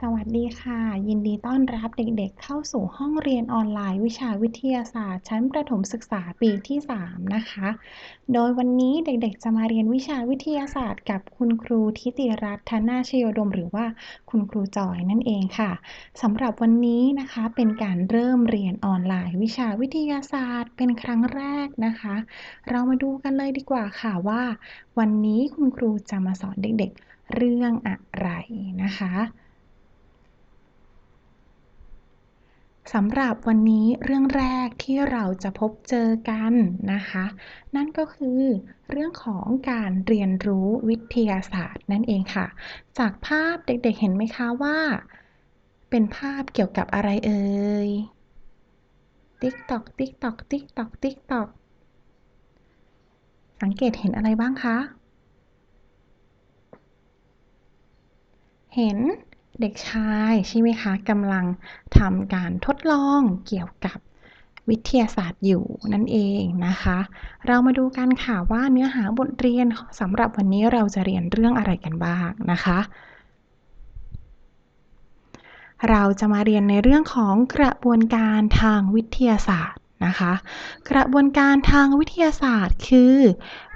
สวัสดีค่ะ ยินดีต้อนรับเด็กๆ เข้าสู่ห้องเรียนออนไลน์ วิชาวิทยาศาสตร์ ชั้นประถมศึกษาปีที่ 3 นะคะ โดยวันนี้เด็กๆ จะมาเรียนวิชาวิทยาศาสตร์กับคุณครูทิติรัตน์ธนาชโยดม หรือว่าคุณครูจอยนั่นเองค่ะสำหรับวันนี้นะคะเป็นการเริ่มเรียนออนไลน์ วิชาวิทยาศาสตร์ เป็นครั้งแรกนะคะ เรามาดูกันเลยดีกว่าค่ะว่า วันนี้คุณครูจะมาสอนเด็กๆ เรื่องอะไรนะคะ สำหรับวันนี้เรื่องแรกที่เราจะพบเจอกันนะคะ นั่นก็คือเรื่องของการเรียนรู้วิทยาศาสตร์นั่นเองค่ะ จากภาพเด็กๆเห็นไหมคะว่า เป็นภาพเกี่ยวกับอะไรเอ่ยติ๊กตอกติ๊กตอกติ๊กตอกติ๊กตอกสังเกตเห็นอะไรบ้างคะ เห็น เด็กชายใช่ไหมคะกำลังทำการทดลองเกี่ยวกับวิทยาศาสตร์อยู่นั่นเองนะคะ เรามาดูกันค่ะว่าเนื้อหาบทเรียนสำหรับวันนี้เราจะเรียนเรื่องอะไรกันบ้างนะคะ เราจะมาเรียนในเรื่องของกระบวนการทางวิทยาศาสตร์ นะคะ กระบวนการทางวิทยาศาสตร์คือ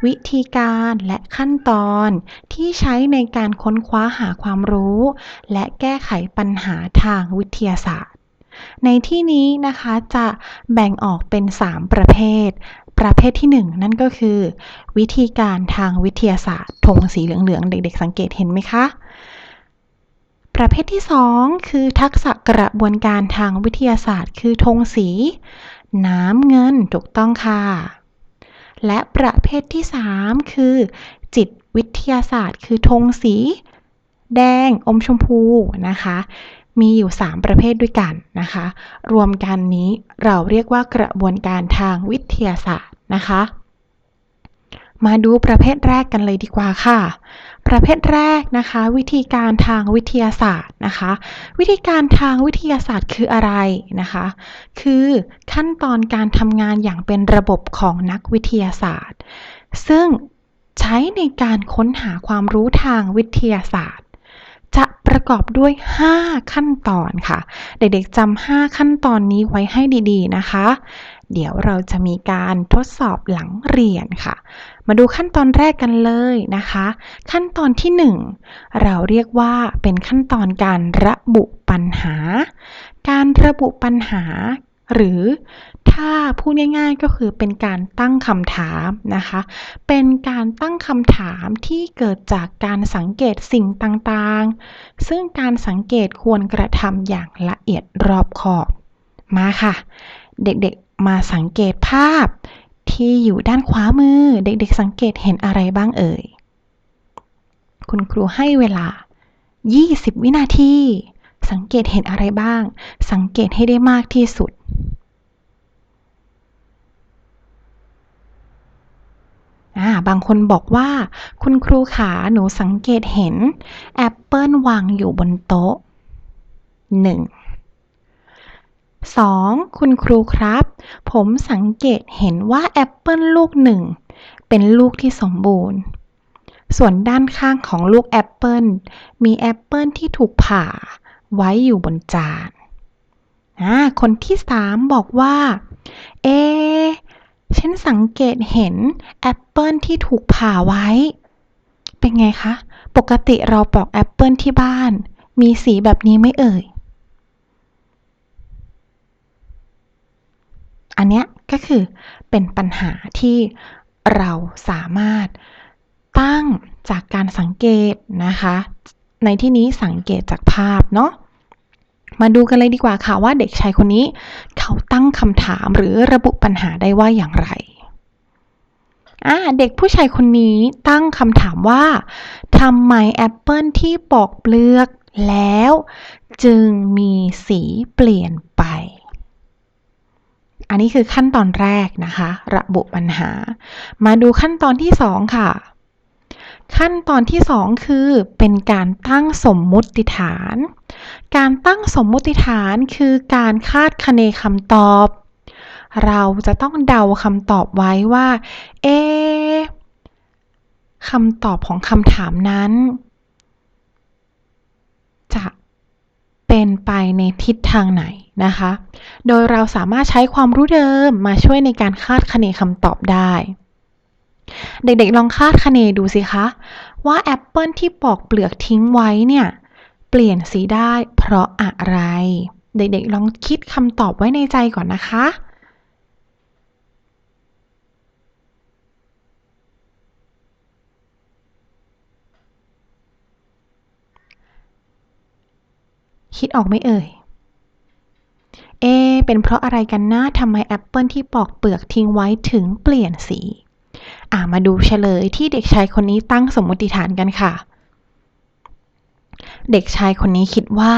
วิธีการและขั้นตอนที่ใช้ในการค้นคว้าหาความรู้ และแก้ไขปัญหาทางวิทยาศาสตร์ ในที่นี้นะคะจะแบ่งออกเป็น 3 ประเภท ประเภทที่ 1 นั่นก็คือ วิธีการทางวิทยาศาสตร์ธงสีเหลืองๆ เด็กๆ สังเกตเห็นไหมคะประเภทที่ 2 คือทักษะกระบวนการทางวิทยาศาสตร์ คือธงสี น้ำเงินถูกต้องค่ะ และประเภทที่ 3 คือ จิตวิทยาศาสตร์ คือธงสี แดงอมชมพูนะคะ มีอยู่ 3 ประเภทด้วยกันนะคะ รวมกันนี้เราเรียกว่ากระบวนการทางวิทยาศาสตร์นะคะ มาดูประเภทแรกกันเลยดีกว่าค่ะ ประเภทแรกนะคะ วิธีการทางวิทยาศาสตร์นะคะ วิธีการทางวิทยาศาสตร์คืออะไรนะคะ คือขั้นตอนการทำงานอย่างเป็นระบบของนักวิทยาศาสตร์ ซึ่งใช้ในการค้นหาความรู้ทางวิทยาศาสตร์ จะประกอบด้วย 5 ขั้นตอนค่ะ เด็กๆจำ5ขั้นตอนนี้ไว้ให้ดีๆนะคะ เดี๋ยวเราจะมีการทดสอบหลังเรียนค่ะ มาดูขั้นตอนแรกกันเลยนะคะ ขั้นตอนที่ 1 เราเรียกว่าเป็นขั้นตอนการระบุปัญหา การระบุปัญหา หรือถ้าพูดง่ายๆก็คือเป็นการตั้งคำถามนะคะ เป็นการตั้งคำถามที่เกิดจากการสังเกตสิ่งต่างๆ ซึ่งการสังเกตควรกระทำอย่างละเอียดรอบขอบ มาค่ะ เด็กๆ มาสังเกตภาพที่อยู่ด้านขวามือ เด็กๆสังเกตเห็นอะไรบ้างเอ่ย คุณครูให้เวลา 20 วินาที สังเกตเห็นอะไรบ้าง สังเกตให้ได้มากที่สุดบางคนบอกว่า คุณครูขาหนูสังเกตเห็น แอปเปิลวางอยู่บนโต๊ะ 1 2. คุณครูครับ ผมสังเกตเห็นว่าแอปเปิลลูกหนึ่งเป็นลูกที่สมบูรณ์ ส่วนด้านข้างของลูกแอปเปิลมีแอปเปิลที่ถูกผ่าไว้อยู่บนจานคนที่สามบอกว่า เอ ฉันสังเกตเห็นแอปเปิลที่ถูกผ่าไว้ เป็นไงคะ ปกติเราปอกแอปเปิลที่บ้าน มีสีแบบนี้ไม่เอ่ย อันนี้ก็คือเป็นปัญหาที่เราสามารถตั้งจากการสังเกตนะคะ ในที่นี้สังเกตจากภาพเนาะมาดูกันเลยดีกว่าค่ะว่าเด็กชายคนนี้ เขาตั้งคำถามหรือระบุปัญหาได้ว่าอย่างไรเด็กผู้ชายคนนี้ตั้งคำถามว่าทำไมแอปเปิลที่ปอกเปลือกแล้ว จึงมีสีเปลี่ยนไป นนี้คือขั้นตอนแรกนะคะ ระบุปัญหา มาดูขั้นตอนที่ 2 ค่ะ ขั้นตอนที่ 2 คือเป็นการตั้งสมมุติฐาน การตั้งสมมุติฐานคือการคาดคะเนคำตอบ เราจะต้องเดาคำตอบไว้ว่า เอคำตอบของคำถามนั้น จะ ไปในทิศทางไหนนะคะ โดยเราสามารถใช้ความรู้เดิมมาช่วยในการคาดคะเนคำตอบได้ เด็กๆลองคาดคะเนดูสิคะ ว่าแอปเปิลที่ปอกเปลือกทิ้งไว้เนี่ย เปลี่ยนสีได้เพราะอะไร เด็กๆลองคิดคำตอบไว้ในใจก่อนนะคะ คิดออกไหมเอ่ย เอ เป็นเพราะอะไรกันนะทำไมแอปเปิลที่ปอกเปลือกทิ้งไว้ถึงเปลี่ยนสี อ่ามาดูเฉลยที่เด็กชายคนนี้ตั้งสมมติฐานกันค่ะ เด็กชายคนนี้คิดว่า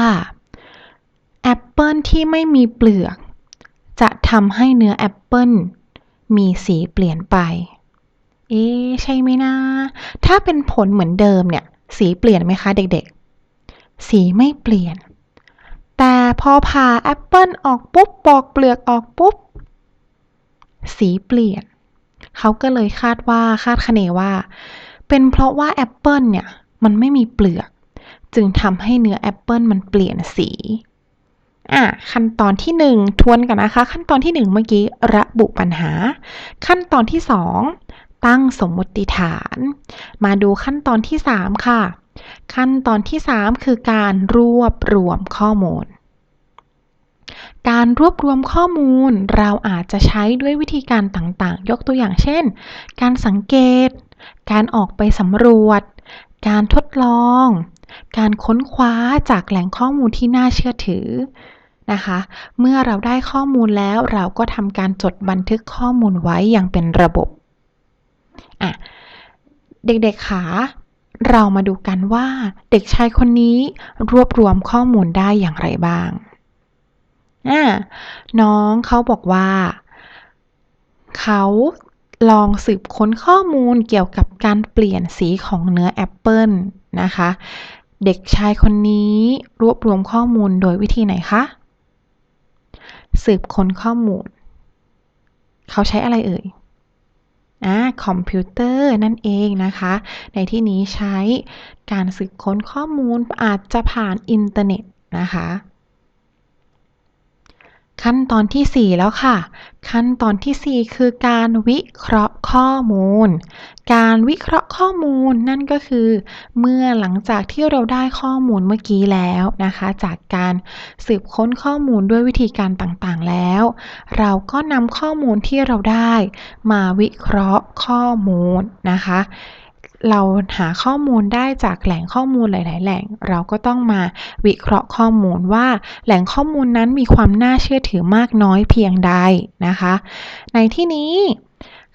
แอปเปิลที่ไม่มีเปลือก จะทำให้เนื้อแอปเปิลมีสีเปลี่ยนไป เอ๊ใช่ไหมนะ ถ้าเป็นผลเหมือนเดิมเนี่ย สีเปลี่ยนไหมคะเด็กๆ สีไม่เปลี่ยน แต่พอผ่าแอปเปิลออกปุ๊บปอกเปลือกออกปุ๊บ สีเปลี่ยน เขาก็เลยคาดว่าคาดคะเนว่า เป็นเพราะว่าแอปเปิลเนี่ย มันไม่มีเปลือก จึงทำให้เนื้อแอปเปิลมันเปลี่ยนสีอะขั้นตอนที่ 1 ทวนกันนะคะ ขั้นตอนที่ 1 เมื่อกี้ระบุปัญหา ขั้นตอนที่ 2 ตั้งสมมติฐาน มาดูขั้นตอนที่ 3 ค่ะ ขั้นตอนที่ 3 คือการรวบรวมข้อมูล การรวบรวมข้อมูลเราอาจจะใช้ด้วยวิธีการต่างๆ ยกตัวอย่างเช่น การสังเกต การออกไปสำรวจ การทดลอง การค้นคว้าจากแหล่งข้อมูลที่น่าเชื่อถือนะคะ เมื่อเราได้ข้อมูลแล้วเราก็ทำการจดบันทึกข้อมูลไว้อย่างเป็นระบบอะเด็กๆขา เรามาดูกันว่าเด็กชายคนนี้รวบรวมข้อมูลได้อย่างไรบ้าง น้องเขาบอกว่า เขาลองสืบค้นข้อมูลเกี่ยวกับการเปลี่ยนสีของเนื้อแอปเปิลนะคะ เด็กชายคนนี้รวบรวมข้อมูลโดยวิธีไหนคะ สืบค้นข้อมูล เขาใช้อะไรเอ่ย อ่าคอมพิวเตอร์นั่นเองนะคะ ในที่นี้ใช้การสืบค้นข้อมูลอาจจะผ่านอินเทอร์เน็ตนะคะ ขั้นตอนที่ 4 แล้วค่ะ ขั้นตอนที่ 4 คือการวิเคราะห์ข้อมูล การวิเคราะห์ข้อมูลนั่นก็คือ เมื่อหลังจากที่เราได้ข้อมูลเมื่อกี้แล้วนะคะ จากการสืบค้นข้อมูลด้วยวิธีการต่างๆแล้ว เราก็นำข้อมูลที่เราได้ มาวิเคราะห์ข้อมูลนะคะ เราหาข้อมูลได้จากแหล่งข้อมูลหลาย ๆ แหล่ง เราก็ต้องมาวิเคราะห์ข้อมูลว่าแหล่งข้อมูลนั้นมีความน่าเชื่อถือมากน้อยเพียงใดนะคะ ในที่นี้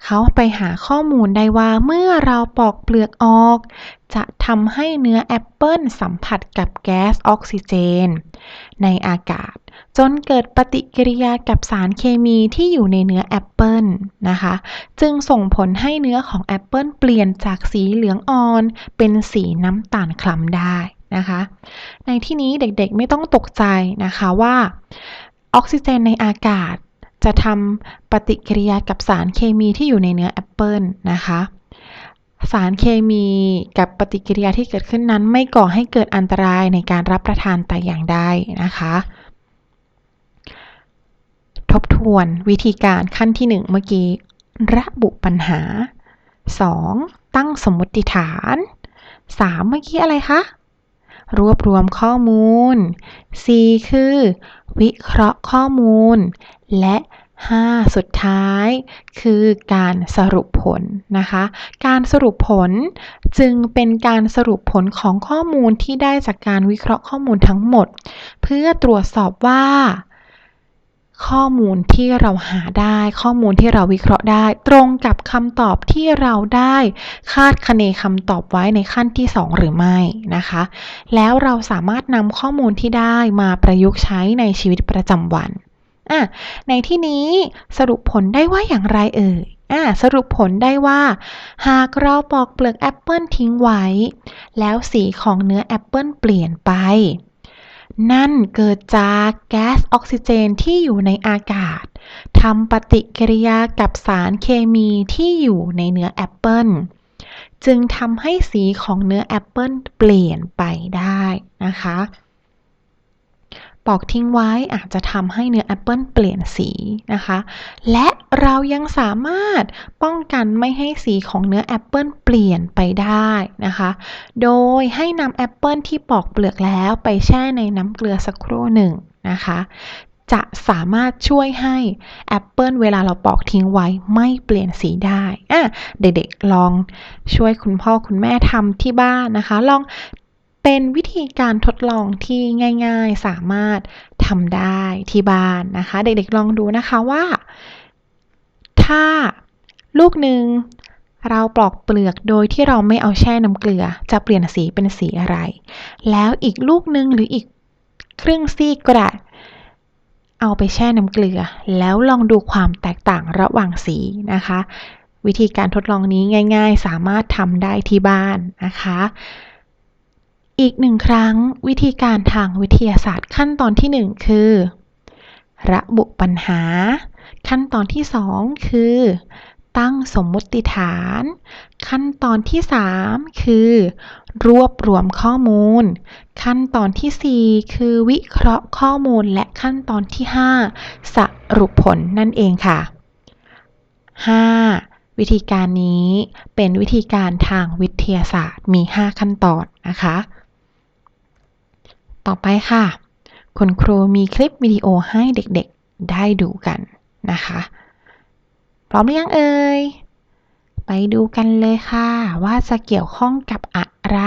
เขาไปหาข้อมูลได้ว่าเมื่อเราปอกเปลือกออก จะทำให้เนื้อแอปเปิลสัมผัสกับแก๊สออกซิเจน ในอากาศ จนเกิดปฏิกิริยากับสารเคมีที่อยู่ในเนื้อแอปเปิลนะคะ จึงส่งผลให้เนื้อของแอปเปิลเปลี่ยนจากสีเหลืองอ่อน เป็นสีน้ำตาลคล้ำได้นะคะ ในที่นี้เด็กๆไม่ต้องตกใจนะคะว่าออกซิเจนในอากาศจะทำปฏิกิริยากับสารเคมีที่อยู่ในเนื้อแอปเปิลนะคะ สารเคมีกับปฏิกิริยาที่เกิดขึ้นนั้นไม่ก่อให้เกิดอันตรายในการรับประทานแต่อย่างใดนะคะ ทบทวนวิธีการขั้นที่ 1 เมื่อกี้ ระบุปัญหา 2. ตั้งสมมติฐาน 3. เมื่อกี้อะไรคะ รวบรวมข้อมูล 4. คือ วิเคราะห์ข้อมูล และ 5. สุดท้ายคือการสรุปผลนะคะ การสรุปผลจึงเป็นการสรุปผลของข้อมูลที่ได้จากการวิเคราะห์ข้อมูลทั้งหมด เพื่อตรวจสอบว่า ข้อมูลที่เราหาได้ ข้อมูลที่เราวิเคราะห์ได้ ตรงกับคำตอบที่เราได้คาดคะเนคำตอบไว้ในขั้นที่ 2 หรือไม่นะคะ แล้วเราสามารถนำข้อมูลที่ได้มาประยุกต์ใช้ในชีวิตประจำวันอะในที่นี้สรุปผลได้ว่าอย่างไรเอ่ยอะสรุปผลได้ว่า หากเราปอกเปลือกแอปเปิลทิ้งไว้ แล้วสีของเนื้อแอปเปิลเปลี่ยนไป นั่นเกิดจากแก๊สออกซิเจนที่อยู่ในอากาศทำปฏิกิริยากับสารเคมีที่อยู่ในเนื้อแอปเปิลจึงทำให้สีของเนื้อแอปเปิลเปลี่ยนไปได้นะคะ ปอกทิ้งไว้อาจจะทำให้เนื้อแอปเปิลเปลี่ยนสีนะคะ และเรายังสามารถป้องกันไม่ให้สีของเนื้อแอปเปิลเปลี่ยนไปได้นะคะ โดยให้นำแอปเปิลที่ปอกเปลือกแล้วไปแช่ในน้ำเกลือสักครู่หนึ่งนะคะจะสามารถช่วยให้แอปเปิลเวลาเราปอกทิ้งไว้ไม่เปลี่ยนสีได้อะเด็กๆลองช่วยคุณพ่อคุณแม่ทำที่บ้านนะคะ ลอง เป็นวิธีการทดลองที่ง่ายๆ สามารถทำได้ที่บ้านนะคะ เด็กๆลองดูนะคะว่า ถ้าลูกหนึ่งเราปลอกเปลือกโดยที่เราไม่เอาแช่น้ำเกลือ จะเปลี่ยนสีเป็นสีอะไร แล้วอีกลูกหนึ่งหรืออีกครึ่งซีกก็ได้เอาไปแช่น้ำเกลือ แล้วลองดูความแตกต่างระหว่างสีนะคะ วิธีการทดลองนี้ง่าย ๆ สามารถทำได้ที่บ้านนะคะ อีกหนึ่งครั้งวิธีการทางวิทยาศาสตร์ขั้นตอนที่หนึ่งคือ ระบุปัญหา ขั้นตอนที่สองคือ ตั้งสมมติฐาน ขั้นตอนที่สามคือ รวบรวมข้อมูล ขั้นตอนที่สี่คือวิเคราะห์ข้อมูลและขั้นตอนที่ห้าสรุปผลนั่นเองค่ะ 5. วิธีการนี้เป็นวิธีการทางวิทยาศาสตร์มี 5 ขั้นตอนนะคะ ต่อไปค่ะ คุณครูมีคลิปวิดีโอให้เด็กๆได้ดูกันนะคะ พร้อมหรือยังเอ่ย ไปดูกันเลยค่ะ ว่าจะเกี่ยวข้องกับอะไร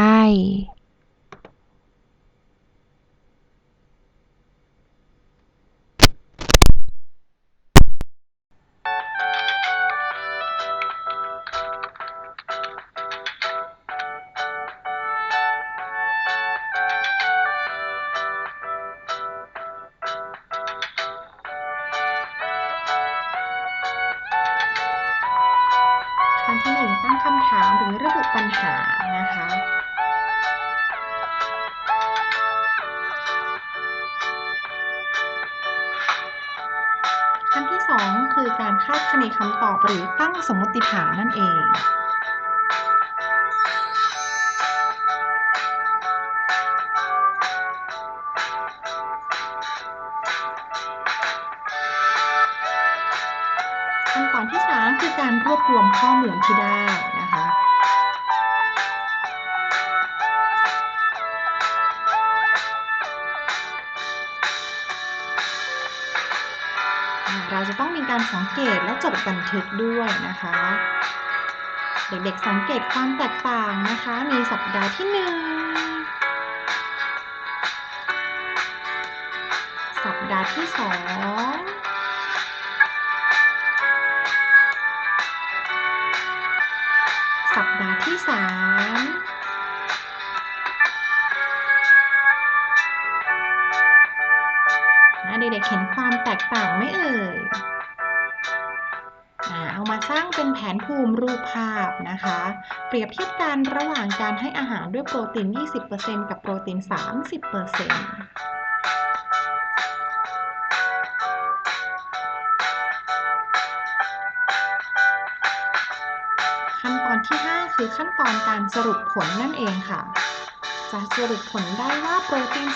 หรือตั้งสมมติฐานนั่นเองขั้นตอนที่ 3 คือการรวบรวมข้อมูลที่ได้นะคะ ต้องมีการสังเกตและจดบันทึกด้วยนะคะ เด็กๆสังเกตความแตกต่างนะคะมีสัปดาห์ที่หนึ่งสัปดาห์ที่สองสัปดาห์ที่สาม เห็นความแตกต่างไหมเอ่ยเอามาสร้างเป็นแผนภูมิรูปภาพนะคะ เปรียบเทียบกันระหว่างการให้อาหารด้วยโปรตีน 20%กับโปรตีน 30%ขั้นตอนที่ 5 คือขั้นตอนการสรุปผลนั่นเองค่ะ จะสรุปผลได้ว่าโปรตีน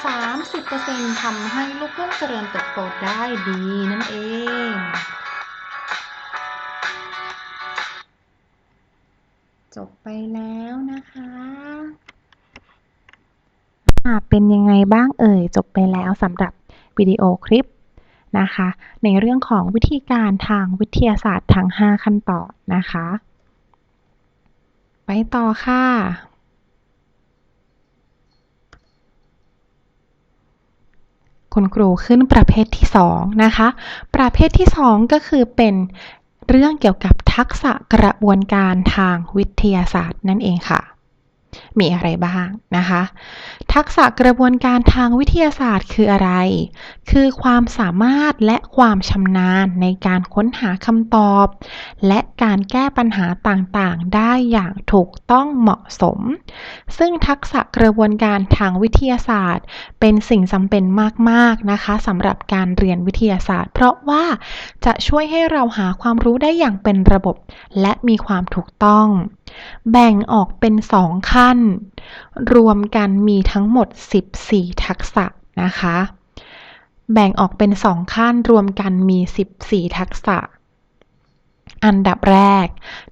30%ทำให้ลูกกุ้งเจริญเติบโตได้ดีนั่นเอง จบไปแล้วนะคะเป็นยังไงบ้างเอ่ย จบไปแล้วสำหรับวิดีโอคลิปนะคะ ในเรื่องของวิธีการทางวิทยาศาสตร์ทั้ง 5 ขั้นตอนนะคะ ไปต่อค่ะ คุณครูขึ้นประเภทที่2นะคะ ประเภทที่ 2 ก็คือเป็นเรื่องเกี่ยวกับทักษะกระบวนการทางวิทยาศาสตร์นั่นเองค่ะ มีอะไรบ้างนะคะ ทักษะกระบวนการทางวิทยาศาสตร์คืออะไร คือความสามารถและความชำนาญในการค้นหาคำตอบ และการแก้ปัญหาต่างๆ ได้อย่างถูกต้องเหมาะสม ซึ่งทักษะกระบวนการทางวิทยาศาสตร์ เป็นสิ่งจำเป็นมากๆนะคะสำหรับการเรียนวิทยาศาสตร์ เพราะว่าจะช่วยให้เราหาความรู้ได้อย่างเป็นระบบ และมีความถูกต้อง แบ่งออกเป็น2ขั้น รวมกันมีทั้งหมด 14 ทักษะนะคะ แบ่งออกเป็นสองขั้นรวมกันมี 14 ทักษะ อันดับแรก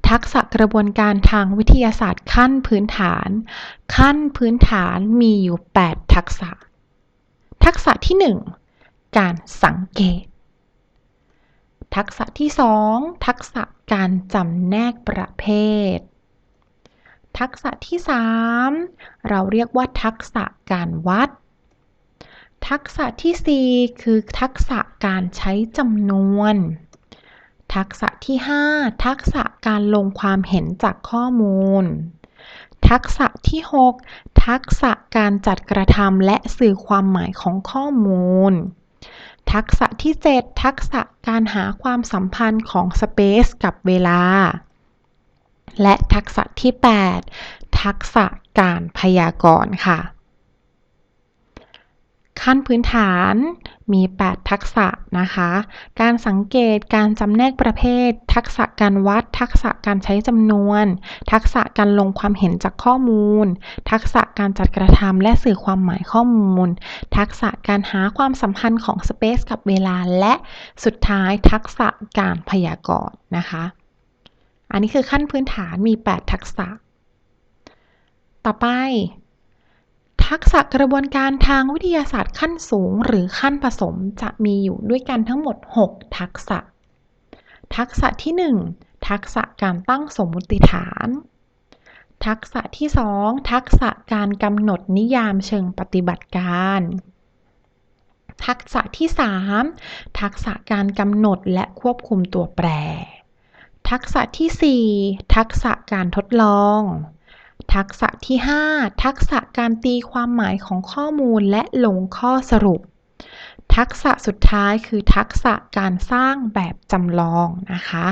ทักษะกระบวนการทางวิทยาศาสตร์ขั้นพื้นฐาน ขั้นพื้นฐานมีอยู่ 8 ทักษะ ทักษะที่ 1 การสังเกตทักษะที่ 2 ทักษะการจำแนกประเภท ทักษะที่ 3 เราเรียกว่าทักษะการวัด ทักษะที่ 4 คือทักษะการใช้จำนวน ทักษะที่ 5 ทักษะการลงความเห็นจากข้อมูล ทักษะที่ 6 ทักษะการจัดกระทำและสื่อความหมายของข้อมูล ทักษะที่ 7 ทักษะการหาความสัมพันธ์ของสเปซกับเวลา และทักษะที่ 8 ทักษะการพยากรณ์ค่ะ ขั้นพื้นฐานมี 8 ทักษะนะคะ การสังเกตการจำแนกประเภท ทักษะการวัด ทักษะการใช้จำนวน ทักษะการลงความเห็นจากข้อมูล ทักษะการจัดกระทำและสื่อความหมายข้อมูล ทักษะการหาความสัมพันธ์ของสเปซกับเวลา และสุดท้ายทักษะการพยากรณ์นะคะ อันนี้คือขั้นพื้นฐานมี 8 ทักษะ ต่อไป ทักษะกระบวนการทางวิทยาศาสตร์ขั้นสูงหรือขั้นผสมจะมีอยู่ด้วยกันทั้งหมด 6 ทักษะ ทักษะที่ 1 ทักษะการตั้งสมมติฐาน ทักษะที่ 2 ทักษะการกำหนดนิยามเชิงปฏิบัติการทักษะที่ 3 ทักษะการกำหนดและควบคุมตัวแปร ทักษะที่ 4 ทักษะการทดลอง ทักษะที่ 5 ทักษะการตีความหมายของข้อมูลและลงข้อสรุป ทักษะสุดท้ายคือทักษะการสร้างแบบจำลองนะคะ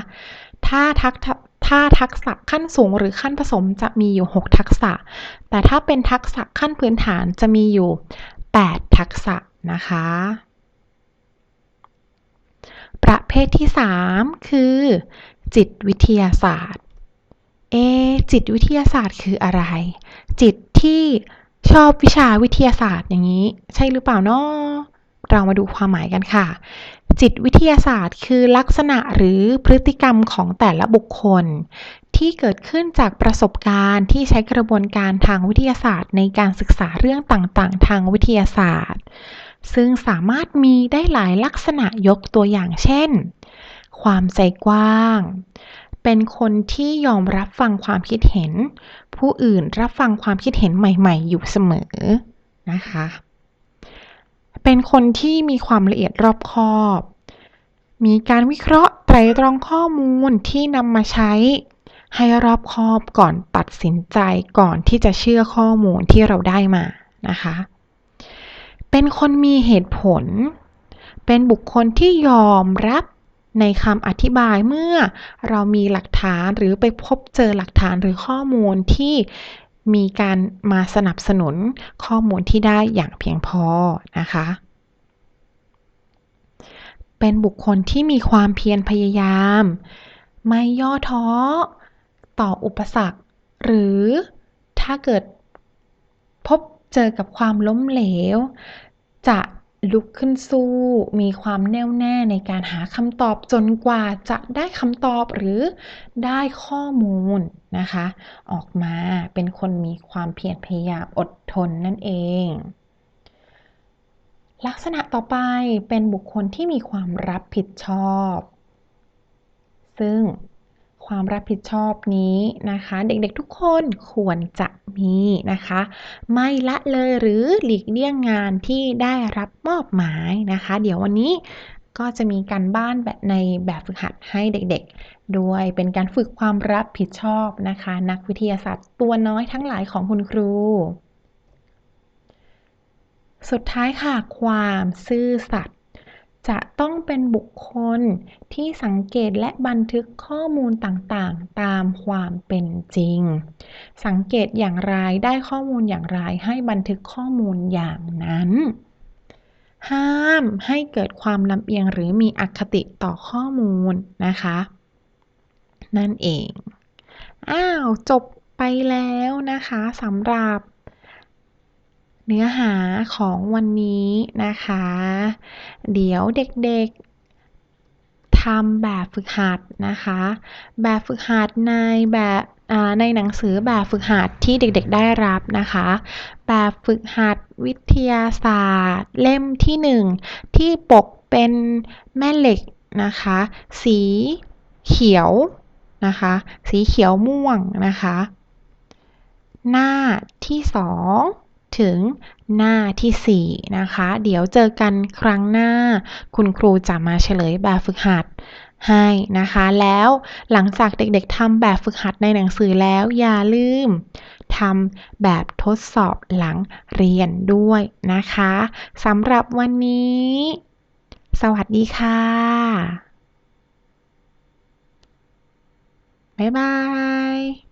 ถ้าทักษะถ้าทักษะขั้นสูงหรือขั้นผสมจะมีอยู่ 6 ทักษะ แต่ถ้าเป็นทักษะขั้นพื้นฐานจะมีอยู่ 8 ทักษะนะคะ ประเภทที่ 3 คือ จิตวิทยาศาสตร์ เอ จิตวิทยาศาสตร์คืออะไร จิตที่ชอบวิชาวิทยาศาสตร์อย่างนี้ ใช่หรือเปล่าเนาะเรามาดูความหมายกันค่ะ จิตวิทยาศาสตร์ คือลักษณะหรือพฤติกรรมของแต่ละบุคคล ที่เกิดขึ้นจากประสบการณ์ที่ใช้กระบวนการทางวิทยาศาสตร์ ในการศึกษาเรื่องต่างๆ ทางวิทยาศาสตร์ ซึ่งสามารถมีได้หลายลักษณะยกตัวอย่างเช่น ความใจกว้าง เป็นคนที่ยอมรับฟังความคิดเห็น ผู้อื่นรับฟังความคิดเห็นใหม่ ๆ อยู่เสมอนะคะ เป็นคนที่มีความละเอียดรอบคอบ มีการวิเคราะห์ไตรตรองข้อมูลที่นำมาใช้ ให้รอบคอบก่อนตัดสินใจก่อนที่จะเชื่อข้อมูลที่เราได้มานะคะ เป็นคนมีเหตุผล เป็นบุคคลที่ยอมรับ ในคำอธิบายเมื่อเรามีหลักฐานหรือไปพบเจอหลักฐานหรือข้อมูลที่มีการมาสนับสนุนข้อมูลที่ได้อย่างเพียงพอนะคะ เป็นบุคคลที่มีความเพียรพยายาม ไม่ย่อท้อ ต่ออุปสรรค หรือถ้าเกิดพบเจอกับความล้มเหลว จะ ลุกขึ้นสู้ มีความแน่วแน่ในการหาคำตอบจนกว่าจะได้คำตอบหรือได้ข้อมูลนะคะ ออกมาเป็นคนมีความเพียรพยายามอดทนนั่นเอง ลักษณะต่อไปเป็นบุคคลที่มีความรับผิดชอบ ซึ่ง ความรับผิดชอบนี้นะคะ เด็กๆทุกคนควรจะมีนะคะ ไม่ละเลยหรือหลีกเลี่ยงงานที่ได้รับมอบหมายนะคะ เดี๋ยววันนี้ก็จะมีการบ้านแบบในแบบฝึกหัดให้เด็กๆ ด้วยเป็นการฝึกความรับผิดชอบนะคะ นักวิทยาศาสตร์ตัวน้อยทั้งหลายของคุณครู สุดท้ายค่ะ ความซื่อสัตย์ จะต้องเป็นบุคคลที่สังเกตและบันทึกข้อมูลต่างๆ ตามความเป็นจริง สังเกตอย่างไรได้ข้อมูลอย่างไรให้บันทึกข้อมูลอย่างนั้น ห้ามให้เกิดความลำเอียงหรือมีอคติต่อข้อมูลนะคะ นั่นเอง อ้าว จบไปแล้วนะคะสำหรับ เนื้อหาของวันนี้นะคะ เดี๋ยวเด็กๆทำแบบฝึกหัดนะคะ แบบฝึกหัดในแบบในหนังสือแบบฝึกหัดที่เด็กๆได้รับนะคะ แบบฝึกหัดวิทยาศาสตร์ เล่มที่หนึ่งที่ปกเป็นแม่เหล็กนะคะ สีเขียวนะคะ สีเขียวม่วงนะคะ หน้าที่สอง ถึงหน้าที่ 4 นะคะ เดี๋ยวเจอกันครั้งหน้า คุณครูจะมาเฉลยแบบฝึกหัดให้นะคะ แล้วหลังจากเด็กๆทำแบบฝึกหัดในหนังสือแล้วอย่าลืมทำแบบทดสอบหลังเรียนด้วยนะคะสำหรับวันนี้ สวัสดีค่ะ บ๊ายบาย